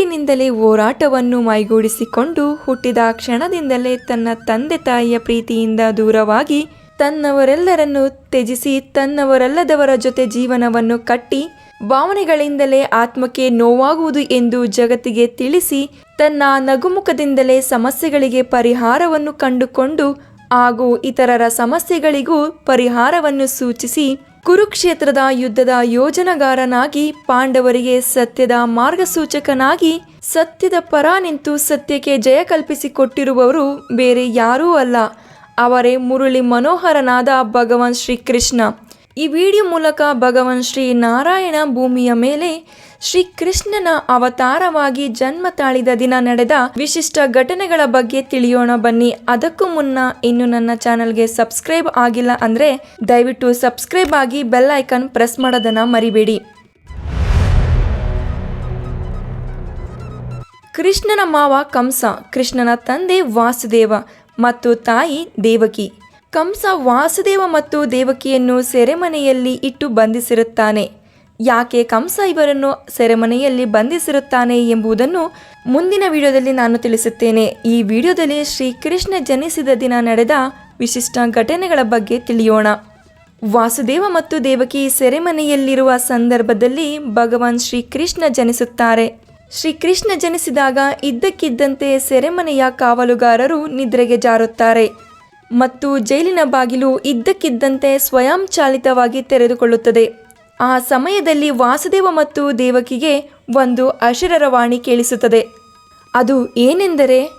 ಹುಟ್ಟಿನಿಂದಲೇ ಹೋರಾಟವನ್ನು ಮೈಗೂಡಿಸಿಕೊಂಡು ಹುಟ್ಟಿದ ಕ್ಷಣದಿಂದಲೇ ತನ್ನ ತಂದೆ ತಾಯಿಯ ಪ್ರೀತಿಯಿಂದ ದೂರವಾಗಿ ತನ್ನವರೆಲ್ಲರನ್ನು ತ್ಯಜಿಸಿ ತನ್ನವರಲ್ಲದವರ ಜೊತೆ ಜೀವನವನ್ನು ಕಟ್ಟಿ ಭಾವನೆಗಳಿಂದಲೇ ಆತ್ಮಕ್ಕೆ ನೋವಾಗುವುದು ಎಂದು ಜಗತ್ತಿಗೆ ತಿಳಿಸಿ ತನ್ನ ನಗುಮುಖದಿಂದಲೇ ಸಮಸ್ಯೆಗಳಿಗೆ ಪರಿಹಾರವನ್ನು ಕಂಡುಕೊಂಡು ಹಾಗೂ ಇತರರ ಸಮಸ್ಯೆಗಳಿಗೂ ಪರಿಹಾರವನ್ನು ಸೂಚಿಸಿ ಕುರುಕ್ಷೇತ್ರದ ಯುದ್ಧದ ಯೋಜನಗಾರನಾಗಿ ಪಾಂಡವರಿಗೆ ಸತ್ಯದ ಮಾರ್ಗಸೂಚಕನಾಗಿ ಸತ್ಯದ ಪರ ನಿಂತು ಸತ್ಯಕ್ಕೆ ಜಯ ಕಲ್ಪಿಸಿಕೊಟ್ಟಿರುವವರು ಬೇರೆ ಯಾರೂ ಅಲ್ಲ. ಅವರೇ ಮುರುಳಿ ಮನೋಹರನಾದ ಭಗವಾನ್ ಶ್ರೀಕೃಷ್ಣ. ಈ ವಿಡಿಯೋ ಮೂಲಕ ಭಗವಾನ್ ಶ್ರೀ ನಾರಾಯಣ ಭೂಮಿಯ ಮೇಲೆ ಶ್ರೀಕೃಷ್ಣನ ಅವತಾರವಾಗಿ ಜನ್ಮ ತಾಳಿದ ದಿನ ನಡೆದ ವಿಶಿಷ್ಟ ಘಟನೆಗಳ ಬಗ್ಗೆ ತಿಳಿಯೋಣ ಬನ್ನಿ. ಅದಕ್ಕೂ ಮುನ್ನ ಇನ್ನು ನನ್ನ ಚಾನಲ್ಗೆ ಸಬ್ಸ್ಕ್ರೈಬ್ ಆಗಿಲ್ಲ ಅಂದ್ರೆ ದಯವಿಟ್ಟು ಸಬ್ಸ್ಕ್ರೈಬ್ ಆಗಿ ಬೆಲ್ ಐಕಾನ್ ಪ್ರೆಸ್ ಮಾಡೋದನ್ನ ಮರಿಬೇಡಿ. ಕೃಷ್ಣನ ಮಾವ ಕಂಸ, ಕೃಷ್ಣನ ತಂದೆ ವಾಸುದೇವ ಮತ್ತು ತಾಯಿ ದೇವಕಿ. ಕಂಸ ವಾಸುದೇವ ಮತ್ತು ದೇವಕಿಯನ್ನು ಸೆರೆಮನೆಯಲ್ಲಿ ಇಟ್ಟು ಬಂಧಿಸಿರುತ್ತಾನೆ. ಯಾಕೆ ಕಂಸ ಇವರನ್ನು ಸೆರೆಮನೆಯಲ್ಲಿ ಬಂಧಿಸಿರುತ್ತಾನೆ ಎಂಬುದನ್ನು ಮುಂದಿನ ವಿಡಿಯೋದಲ್ಲಿ ನಾನು ತಿಳಿಸುತ್ತೇನೆ. ಈ ವಿಡಿಯೋದಲ್ಲಿ ಶ್ರೀಕೃಷ್ಣ ಜನಿಸಿದ ದಿನ ನಡೆದ ವಿಶಿಷ್ಟ ಘಟನೆಗಳ ಬಗ್ಗೆ ತಿಳಿಯೋಣ. ವಾಸುದೇವ ಮತ್ತು ದೇವಕಿ ಸೆರೆಮನೆಯಲ್ಲಿರುವ ಸಂದರ್ಭದಲ್ಲಿ ಭಗವಾನ್ ಶ್ರೀಕೃಷ್ಣ ಜನಿಸುತ್ತಾರೆ. ಶ್ರೀಕೃಷ್ಣ ಜನಿಸಿದಾಗ ಇದ್ದಕ್ಕಿದ್ದಂತೆ ಸೆರೆಮನೆಯ ಕಾವಲುಗಾರರು ನಿದ್ರೆಗೆ ಜಾರುತ್ತಾರೆ. ಮತ್ತು ಜೈಲಿನ ಬಾಗಿಲು ಇದ್ದಕ್ಕಿದ್ದಂತೆ ಸ್ವಯಂಚಾಲಿತವಾಗಿ ತೆರೆದುಕೊಳ್ಳುತ್ತದೆ. ಆ ಸಮಯದಲ್ಲಿ ವಾಸುದೇವ ಮತ್ತು ದೇವಕಿಗೆ ಒಂದು ಅಶರರವಾಣಿ ಕೇಳಿಸುತ್ತದೆ. ಅದು ಏನೆಂದರೆ,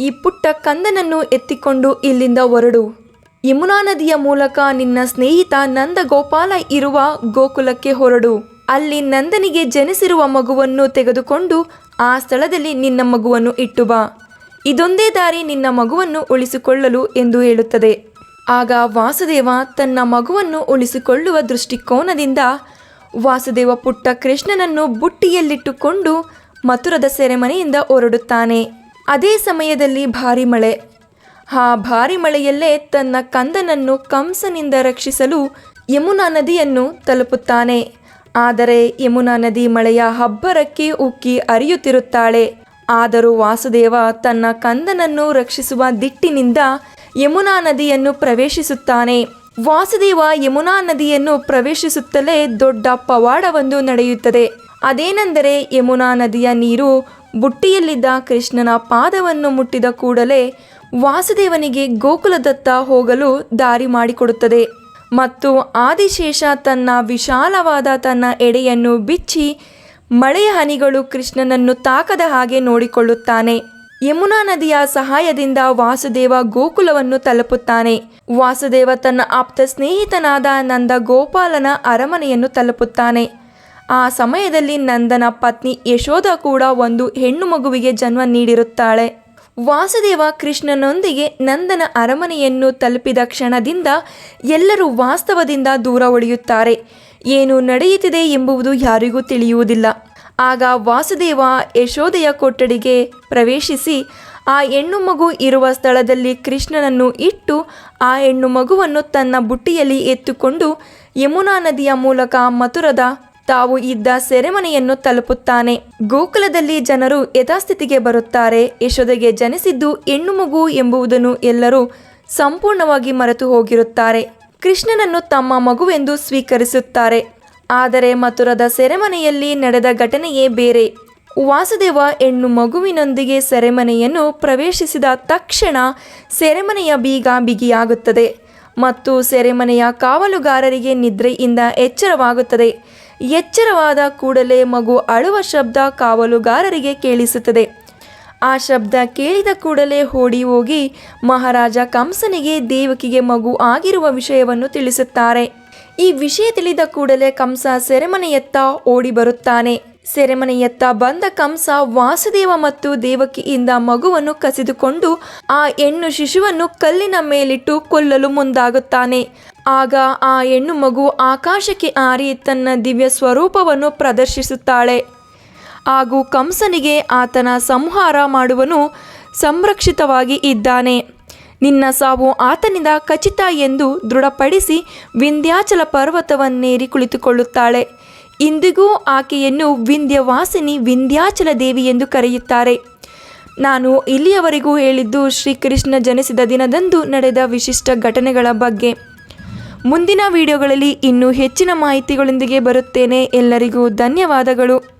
ಈ ಪುಟ್ಟ ಕಂದನನ್ನು ಎತ್ತಿಕೊಂಡು ಇಲ್ಲಿಂದ ಹೊರಡು. ಯಮುನಾ ನದಿಯ ಮೂಲಕ ನಿನ್ನ ಸ್ನೇಹಿತ ನಂದಗೋಪಾಲ ಇರುವ ಗೋಕುಲಕ್ಕೆ ಹೊರಡು. ಅಲ್ಲಿ ನಂದನಿಗೆ ಜನಿಸಿರುವ ಮಗುವನ್ನು ತೆಗೆದುಕೊಂಡು ಆ ಸ್ಥಳದಲ್ಲಿ ನಿನ್ನ ಮಗುವನ್ನು ಇಟ್ಟು ಬಾ. ಇದೊಂದೇ ದಾರಿ ನಿನ್ನ ಮಗುವನ್ನು ಉಳಿಸಿಕೊಳ್ಳಲು ಎಂದು ಹೇಳುತ್ತದೆ. ಆಗ ವಾಸುದೇವ ತನ್ನ ಮಗುವನ್ನು ಉಳಿಸಿಕೊಳ್ಳುವ ದೃಷ್ಟಿಕೋನದಿಂದ ವಾಸುದೇವ ಪುಟ್ಟ ಕೃಷ್ಣನನ್ನು ಬುಟ್ಟಿಯಲ್ಲಿಟ್ಟುಕೊಂಡು ಮಥುರದ ಸೆರೆಮನೆಯಿಂದ ಹೊರಡುತ್ತಾನೆ. ಅದೇ ಸಮಯದಲ್ಲಿ ಭಾರಿ ಮಳೆ. ಆ ಭಾರಿ ಮಳೆಯಲ್ಲೇ ತನ್ನ ಕಂದನನ್ನು ಕಂಸನಿಂದ ರಕ್ಷಿಸಲು ಯಮುನಾ ನದಿಯನ್ನು ತಲುಪುತ್ತಾನೆ. ಆದರೆ ಯಮುನಾ ನದಿ ಮಳೆಯ ಹಬ್ಬರಕ್ಕೆ ಉಕ್ಕಿ ಅರಿಯುತ್ತಿರುತ್ತಾಳೆ ಆದರೂ ವಾಸುದೇವ ತನ್ನ ಕಂದನನ್ನು ರಕ್ಷಿಸುವ ದಿಟ್ಟಿನಿಂದ ಯಮುನಾ ನದಿಯನ್ನು ಪ್ರವೇಶಿಸುತ್ತಾನೆ. ವಾಸುದೇವ ಯಮುನಾ ನದಿಯನ್ನು ಪ್ರವೇಶಿಸುತ್ತಲೇ ದೊಡ್ಡ ಪವಾಡವೊಂದು ನಡೆಯುತ್ತದೆ. ಅದೇನೆಂದರೆ ಯಮುನಾ ನದಿಯ ನೀರು ಬುಟ್ಟಿಯಲ್ಲಿದ್ದ ಕೃಷ್ಣನ ಪಾದವನ್ನು ಮುಟ್ಟಿದ ಕೂಡಲೇ ವಾಸುದೇವನಿಗೆ ಗೋಕುಲದತ್ತ ಹೋಗಲು ದಾರಿ ಮಾಡಿಕೊಡುತ್ತದೆ. ಮತ್ತು ಆದಿಶೇಷ ತನ್ನ ವಿಶಾಲವಾದ ತನ್ನ ಎಡೆಯನ್ನು ಬಿಚ್ಚಿ ಮಳೆಯ ಹನಿಗಳು ಕೃಷ್ಣನನ್ನು ತಾಕದ ಹಾಗೆ ನೋಡಿಕೊಳ್ಳುತ್ತಾನೆ. ಯಮುನಾ ನದಿಯ ಸಹಾಯದಿಂದ ವಾಸುದೇವ ಗೋಕುಲವನ್ನು ತಲುಪುತ್ತಾನೆ. ವಾಸುದೇವ ತನ್ನ ಆಪ್ತ ಸ್ನೇಹಿತನಾದ ನಂದ ಗೋಪಾಲನ ಅರಮನೆಯನ್ನು ತಲುಪುತ್ತಾನೆ. ಆ ಸಮಯದಲ್ಲಿ ನಂದನ ಪತ್ನಿ ಯಶೋಧ ಕೂಡ ಒಂದು ಹೆಣ್ಣು ಮಗುವಿಗೆ ಜನ್ಮ ನೀಡಿರುತ್ತಾಳೆ. ವಾಸುದೇವ ಕೃಷ್ಣನೊಂದಿಗೆ ನಂದನ ಅರಮನೆಯನ್ನು ತಲುಪಿದ ಕ್ಷಣದಿಂದ ಎಲ್ಲರೂ ವಾಸ್ತವದಿಂದ ದೂರ ಉಳಿಯುತ್ತಾರೆ ಏನು ನಡೆಯುತ್ತಿದೆ ಎಂಬುವುದು ಯಾರಿಗೂ ತಿಳಿಯುವುದಿಲ್ಲ. ಆಗ ವಾಸುದೇವ ಯಶೋದೆಯ ಕೊಠಡಿಗೆ ಪ್ರವೇಶಿಸಿ, ಆ ಹೆಣ್ಣು ಮಗು ಇರುವ ಸ್ಥಳದಲ್ಲಿ ಕೃಷ್ಣನನ್ನು ಇಟ್ಟು, ಆ ಹೆಣ್ಣು ಮಗುವನ್ನು ತನ್ನ ಬುಟ್ಟಿಯಲ್ಲಿ ಎತ್ತುಕೊಂಡು ಯಮುನಾ ನದಿಯ ಮೂಲಕ ಮಥುರದ ತಾವು ಇದ್ದ ಸೆರೆಮನೆಯನ್ನು ತಲುಪುತ್ತಾನೆ. ಗೋಕುಲದಲ್ಲಿ ಜನರು ಯಥಾಸ್ಥಿತಿಗೆ ಬರುತ್ತಾರೆ. ಯಶೋದೆಗೆ ಜನಿಸಿದ್ದು ಹೆಣ್ಣು ಮಗು ಎಂಬುದನ್ನು ಎಲ್ಲರೂ ಸಂಪೂರ್ಣವಾಗಿ ಮರೆತು ಹೋಗಿರುತ್ತಾರೆ ಕೃಷ್ಣನನ್ನು ತಮ್ಮ ಮಗುವೆಂದು ಸ್ವೀಕರಿಸುತ್ತಾರೆ. ಆದರೆ ಮಥುರದ ಸೆರೆಮನೆಯಲ್ಲಿ ನಡೆದ ಘಟನೆಯೇ ಬೇರೆ. ವಾಸುದೇವ ಹೆಣ್ಣು ಮಗುವಿನೊಂದಿಗೆ ಸೆರೆಮನೆಯನ್ನು ಪ್ರವೇಶಿಸಿದ ತಕ್ಷಣ ಸೆರೆಮನೆಯ ಬೀಗ ಬಿಗಿಯಾಗುತ್ತದೆ ಮತ್ತು ಸೆರೆಮನೆಯ ಕಾವಲುಗಾರರಿಗೆ ನಿದ್ರೆಯಿಂದ ಎಚ್ಚರವಾಗುತ್ತದೆ. ಎಚ್ಚರವಾದ ಕೂಡಲೇ ಮಗು ಅಳುವ ಶಬ್ದ ಕಾವಲುಗಾರರಿಗೆ ಕೇಳಿಸುತ್ತದೆ. ಆ ಶಬ್ದ ಕೇಳಿದ ಕೂಡಲೇ ಓಡಿ ಹೋಗಿ ಮಹಾರಾಜ ಕಂಸನಿಗೆ ದೇವಕಿಗೆ ಮಗು ಆಗಿರುವ ವಿಷಯವನ್ನು ತಿಳಿಸುತ್ತಾರೆ. ಈ ವಿಷಯ ತಿಳಿದ ಕೂಡಲೇ ಕಂಸ ಸೆರೆಮನೆಯತ್ತ ಓಡಿ ಬರುತ್ತಾನೆ. ಸೆರೆಮನೆಯತ್ತ ಬಂದ ಕಂಸ ವಾಸುದೇವ ಮತ್ತು ದೇವಕಿಯಿಂದ ಮಗುವನ್ನು ಕಸಿದುಕೊಂಡು ಆ ಹೆಣ್ಣು ಶಿಶುವನ್ನು ಕಲ್ಲಿನ ಮೇಲಿಟ್ಟು ಕೊಲ್ಲಲು ಮುಂದಾಗುತ್ತಾನೆ. ಆಗ ಆ ಹೆಣ್ಣು ಮಗು ಆಕಾಶಕ್ಕೆ ಹಾರಿ ತನ್ನ ದಿವ್ಯ ಸ್ವರೂಪವನ್ನು ಪ್ರದರ್ಶಿಸುತ್ತಾಳೆ. ಹಾಗೂ ಕಂಸನಿಗೆ ಆತನ ಸಂಹಾರ ಮಾಡುವನು ಸಂರಕ್ಷಿತವಾಗಿ ಇದ್ದಾನೆ. ನಿನ್ನ ಸಾವು ಆತನಿಂದ ಖಚಿತ ಎಂದು ದೃಢಪಡಿಸಿ ವಿಂಧ್ಯಾಚಲ ಪರ್ವತವನ್ನೇರಿ ಕುಳಿತುಕೊಳ್ಳುತ್ತಾಳೆ. ಇಂದಿಗೂ ಆಕೆಯನ್ನು ವಿಂಧ್ಯವಾಸಿನಿ ವಿಂಧ್ಯಾಚಲ ದೇವಿ ಎಂದು ಕರೆಯುತ್ತಾರೆ. ನಾನು ಇಲ್ಲಿಯವರೆಗೂ ಹೇಳಿದ್ದು ಶ್ರೀಕೃಷ್ಣ ಜನಿಸಿದ ದಿನದಂದು ನಡೆದ ವಿಶಿಷ್ಟ ಘಟನೆಗಳ ಬಗ್ಗೆ. ಮುಂದಿನ ವಿಡಿಯೋಗಳಲ್ಲಿ ಇನ್ನೂ ಹೆಚ್ಚಿನ ಮಾಹಿತಿಗಳೊಂದಿಗೆ ಬರುತ್ತೇನೆ. ಎಲ್ಲರಿಗೂ ಧನ್ಯವಾದಗಳು.